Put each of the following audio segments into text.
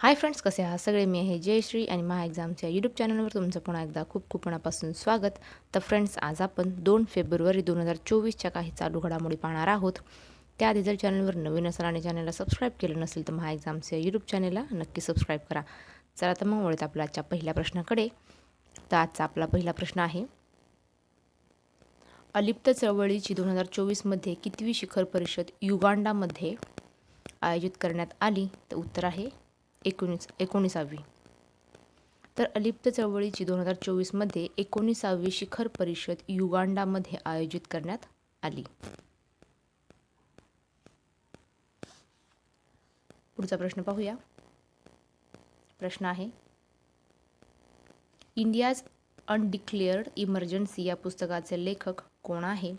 Hi friends कसे आहात? सगळे मी आहे जयश्री आणि महा एक्झामच्या यूट्यूब चॅनलवर तुमचं पुन्हा एकदा खूप खूप मनापासून स्वागत. तर फ्रेंड्स आज आपण दोन फेब्रुवारी दोन हजार चोवीसच्या काही चालू घडामोडी पाहणार आहोत. त्याआधी जर चॅनलवर नवीन असाल आणि चॅनलला सबस्क्राईब केलं नसेल तर महा एक्झामच्या यूट्यूब चॅनलला नक्की सबस्क्राईब करा. चला तर मग वळत आपल्या आजच्या पहिल्या प्रश्नाकडे. तर आजचा आपला पहिला प्रश्न आहे अलिप्त चळवळीची दोन हजार चोवीसमध्ये कितवी शिखर परिषद युगांडामध्ये आयोजित करण्यात आली? तर उत्तर आहे एकोणीस एकोणीसावी. तर अलिप्त चळवळीची दोन हजार चोवीसमध्ये एकोणीसावी शिखर परिषद युगांडामध्ये आयोजित करण्यात आली. पुढचा प्रश्न पाहूया. प्रश्न आहे इंडियाज अनडिक्लेअर्ड इमर्जन्सी या पुस्तकाचे लेखक कोण आहे?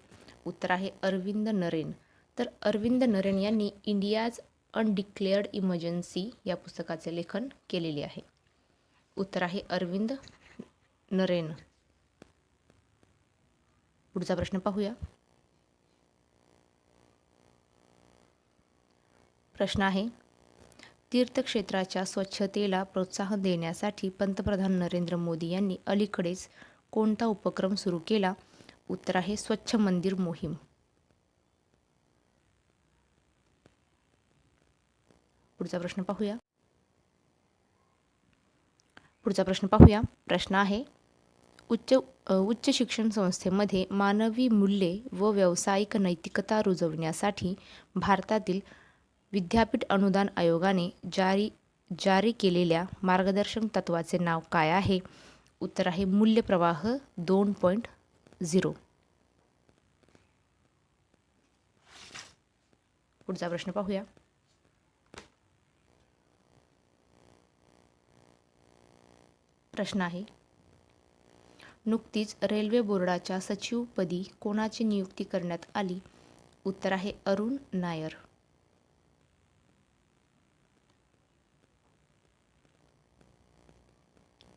उत्तर आहे अरविंद नरेन. तर अरविंद नरेन यांनी इंडियाज अनडिक्लेअर्ड इमर्जन्सी या पुस्तकाचे लेखन केलेले आहे. उत्तर आहे अरविंद नरेन. पुढचा प्रश्न पाहूया. प्रश्न आहे तीर्थक्षेत्राच्या स्वच्छतेला प्रोत्साहन देण्यासाठी पंतप्रधान नरेंद्र मोदी यांनी अलीकडेच कोणता उपक्रम सुरू केला? उत्तर आहे स्वच्छ मंदिर मोहीम. पुढचा प्रश्न पाहूया. पुढचा प्रश्न पाहूया. प्रश्न आहे उच्च उच्च शिक्षण संस्थेमध्ये मानवी मूल्ये व व्यावसायिक नैतिकता रुजवण्यासाठी भारतातील विद्यापीठ अनुदान आयोगाने जारी जारी केलेल्या मार्गदर्शक तत्वाचे नाव काय आहे? उत्तर आहे मूल्यप्रवाह दोन पॉईंट झिरो. पुढचा प्रश्न पाहूया. प्रश्न आहे. नुकतीच रेल्वे बोर्डाच्या सचिवपदी कोणाची नियुक्ती करण्यात आली? उत्तर आहे अरुण नायर.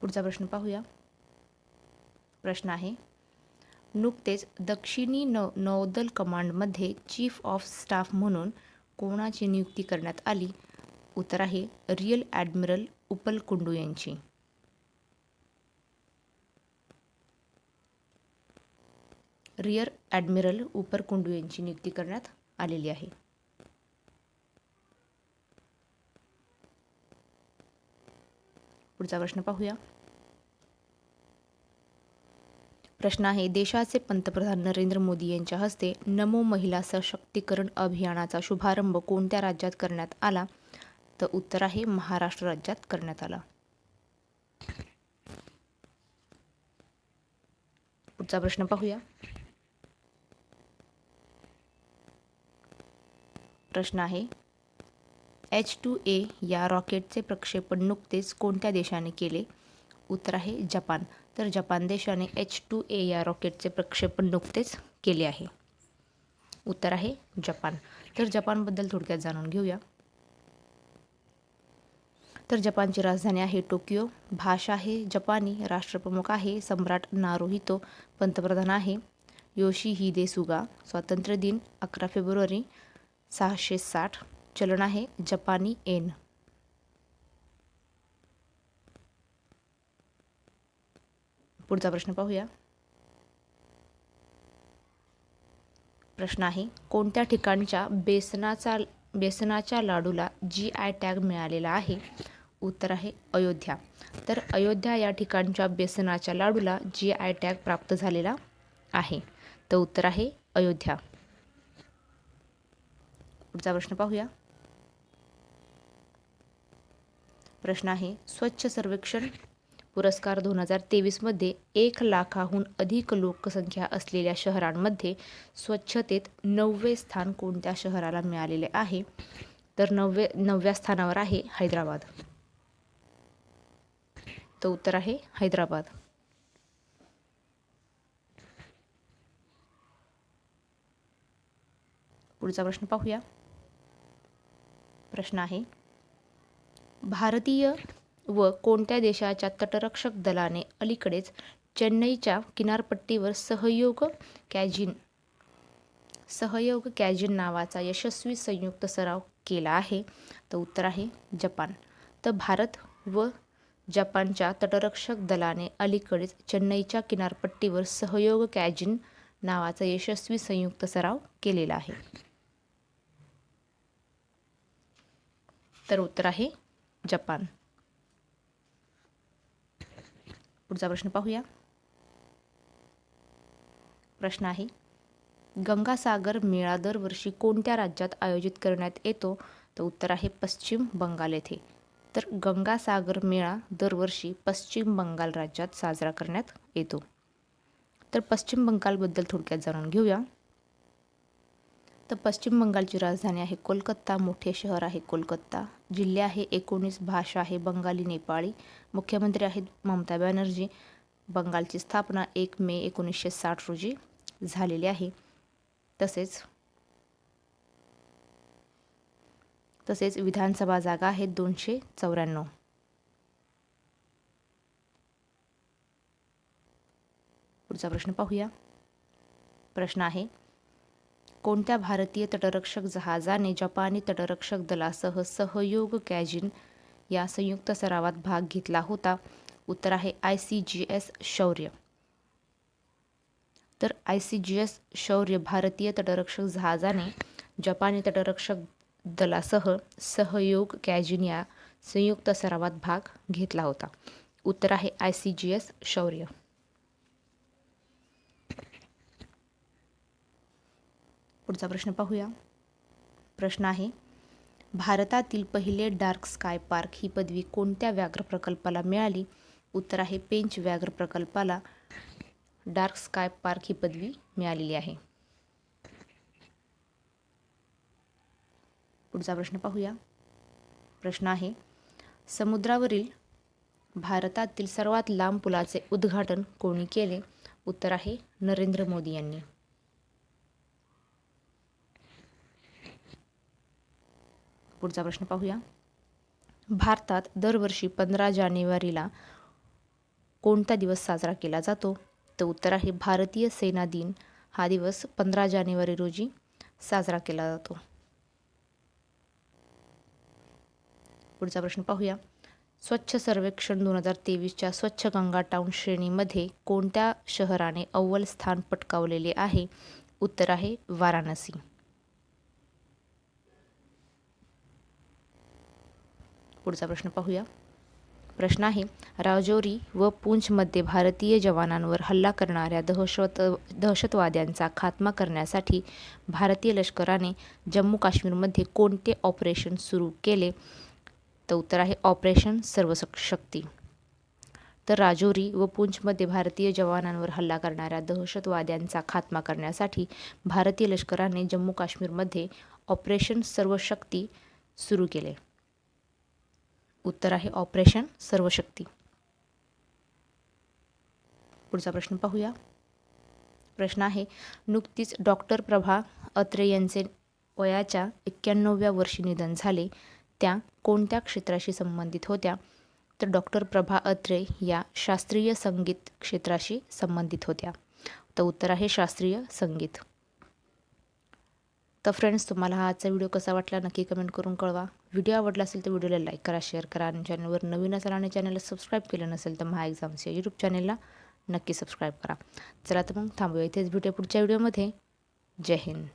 पुढचा प्रश्न पाहूया. प्रश्न आहे नुकतेच दक्षिणी नौ नौदल कमांडमध्ये चीफ ऑफ स्टाफ म्हणून कोणाची नियुक्ती करण्यात आली? उत्तर आहे रिअल ॲडमिरल उपल कुंडू यांची. रिअर ॲडमिरल उपर कुंडू यांची नियुक्ती करण्यात आलेली आहे. पुढचा प्रश्न पाहूया. प्रश्न आहे देशाचे पंतप्रधान नरेंद्र मोदी यांच्या हस्ते नमो महिला सशक्तीकरण अभियानाचा शुभारंभ कोणत्या राज्यात करण्यात आला? तर उत्तर आहे महाराष्ट्र राज्यात करण्यात आला. पुढचा प्रश्न पाहूया. प्रश्न आहे. एच टू ए या रॉकेटचे प्रक्षेपण नुकतेच कोणत्या देशाने केले? उत्तर आहे जपान. तर जपान देशाने एच टू ए या रॉकेटचे प्रक्षेपण नुकतेच केले आहे. उत्तर आहे जपान. तर जपानबद्दल थोडक्यात जाणून घेऊया. तर जपानची राजधानी आहे टोकियो. भाषा आहे जपानी राष्ट्रप्रमुख आहे सम्राट नारोहितो पंतप्रधान आहे योशी हिदे सुगा स्वातंत्र्य दिन अकरा फेब्रुवारी सहाशे साठ. चलन आहे जपानी एन. पुढचा प्रश्न पाहूया. प्रश्न आहे कोणत्या ठिकाणच्या बेसनाचा बेसनाच्या लाडूला जी आय टॅग मिळालेला आहे? उत्तर आहे अयोध्या. तर अयोध्या या ठिकाणच्या बेसनाच्या लाडूला जी आय टॅग प्राप्त झालेला आहे. तर उत्तर आहे अयोध्या. पुढचा प्रश्न पाहूया. प्रश्न आहे स्वच्छ सर्वेक्षण पुरस्कार दोन हजार तेवीसमध्ये एक लाखाहून अधिक लोकसंख्या असलेल्या शहरांमध्ये स्वच्छतेत नववे स्थान कोणत्या शहराला मिळालेले आहे? तर नववे नवव्या स्थानावर आहे हैदराबाद. तर उत्तर आहे हैदराबाद. पुढचा प्रश्न पाहूया. प्रश्न आहे. भारतीय व कोणत्या देशाच्या तटरक्षक दलाने अलीकडेच चेन्नईच्या किनारपट्टीवर सहयोग कॅजिन सहयोग कॅजिन नावाचा यशस्वी संयुक्त सराव केला आहे? तर उत्तर आहे जपान. तर भारत व जपानच्या तटरक्षक दलाने अलीकडेच चेन्नईच्या किनारपट्टीवर सहयोग कॅजिन नावाचा यशस्वी संयुक्त सराव केलेला आहे. तर उत्तर आहे जपान. पुढचा प्रश्न पाहूया. प्रश्न आहे गंगासागर मेळा दरवर्षी कोणत्या राज्यात आयोजित करण्यात येतो? तर उत्तर आहे पश्चिम बंगाल येथे. तर गंगासागर मेळा दरवर्षी पश्चिम बंगाल राज्यात साजरा करण्यात येतो. तर पश्चिम बंगालबद्दल थोडक्यात जाणून घेऊया. तर पश्चिम बंगालची राजधानी आहे कोलकाता मोठे शहर आहे कोलकाता. जिल्हे आहे एकोणीस भाषा आहे बंगाली नेपाळी. मुख्यमंत्री आहेत ममता बॅनर्जी. बंगालची स्थापना एक मे एकोणीसशे साठ रोजी झालेली आहे. तसेच तसेच विधानसभा जागा आहेत दोनशे चौऱ्याण्णव. पुढचा प्रश्न पाहूया. प्रश्न आहे कोणत्या भारतीय तटरक्षक जहाजाने जपानी तटरक्षक दलासह सहयोग कॅजिन या संयुक्त सरावात भाग घेतला होता? उत्तर आहे आय सी जी एस शौर्य. तर आय सी जी एस शौर्य भारतीय तटरक्षक जहाजाने जपानी तटरक्षक दलासह सहयोग कॅजिन या संयुक्त सरावात भाग घेतला होता. उत्तर आहे आय सी जी एस शौर्य. पुढचा प्रश्न पाहूया. प्रश्न आहे भारतातील पहिले डार्क स्काय पार्क ही पदवी कोणत्या व्याघ्र प्रकल्पाला मिळाली? उत्तर आहे पेंच व्याघ्र प्रकल्पाला डार्क स्काय पार्क ही पदवी मिळालेली आहे. पुढचा प्रश्न पाहूया. प्रश्न आहे समुद्रावरील भारतातील सर्वात लांब पुलाचे उद्घाटन कोणी केले? उत्तर आहे नरेंद्र मोदी यांनी. पुढचा प्रश्न पाहूया. भारतात दरवर्षी पंधरा जानेवारीला कोणता दिवस साजरा केला जातो? तर उत्तर आहे भारतीय सेना दिन हा दिवस पंधरा जानेवारी रोजी साजरा केला जातो. पुढचा प्रश्न पाहूया. स्वच्छ सर्वेक्षण दोन हजार तेवीसच्या स्वच्छ गंगा टाउन श्रेणीमध्ये कोणत्या शहराने अव्वल स्थान पटकावलेले आहे? उत्तर आहे वाराणसी. पुढचा प्रश्न पाहूया. प्रश्न आहे राजौरी व पूंछमध्ये भारतीय जवानांवर हल्ला करणाऱ्या दहशत दहशतवाद्यांचा खात्मा करण्यासाठी भारतीय लष्कराने जम्मू काश्मीरमध्ये कोणते ऑपरेशन सुरू केले? तर उत्तर आहे ऑपरेशन सर्वशक्ती. तर राजौरी व पूंछमध्ये भारतीय जवानांवर हल्ला करणाऱ्या दहशतवाद्यांचा खात्मा करण्यासाठी भारतीय लष्कराने जम्मू काश्मीरमध्ये ऑपरेशन सर्वशक्ती सुरू केले. उत्तर आहे ऑपरेशन सर्वशक्ती. पुढचा प्रश्न पाहूया. प्रश्न आहे नुकतीच डॉक्टर प्रभा अत्रे यांचे वयाच्या एक्क्याण्णव्या वर्षी निधन झाले. त्या कोणत्या क्षेत्राशी संबंधित होत्या? तर डॉक्टर प्रभा अत्रे या शास्त्रीय संगीत क्षेत्राशी संबंधित होत्या. तर उत्तर आहे शास्त्रीय संगीत. तर फ्रेंड्स तुम्हाला हा आजचा व्हिडिओ कसा वाटला? नक्की कमेंट करून कळवा. व्हिडिओ आवडला असेल तर व्हिडिओला लाईक करा शेअर करा आणि चॅनलवर नवीन असाल आणि चॅनलला सबस्क्राईब केलं नसेल तर महा एक्झाम्सच्या यूट्यूब चॅनलला नक्की सबस्क्राईब करा. चला तर मग थांबूया इथेच भेटूया पुढच्या व्हिडिओमध्ये. जय हिंद.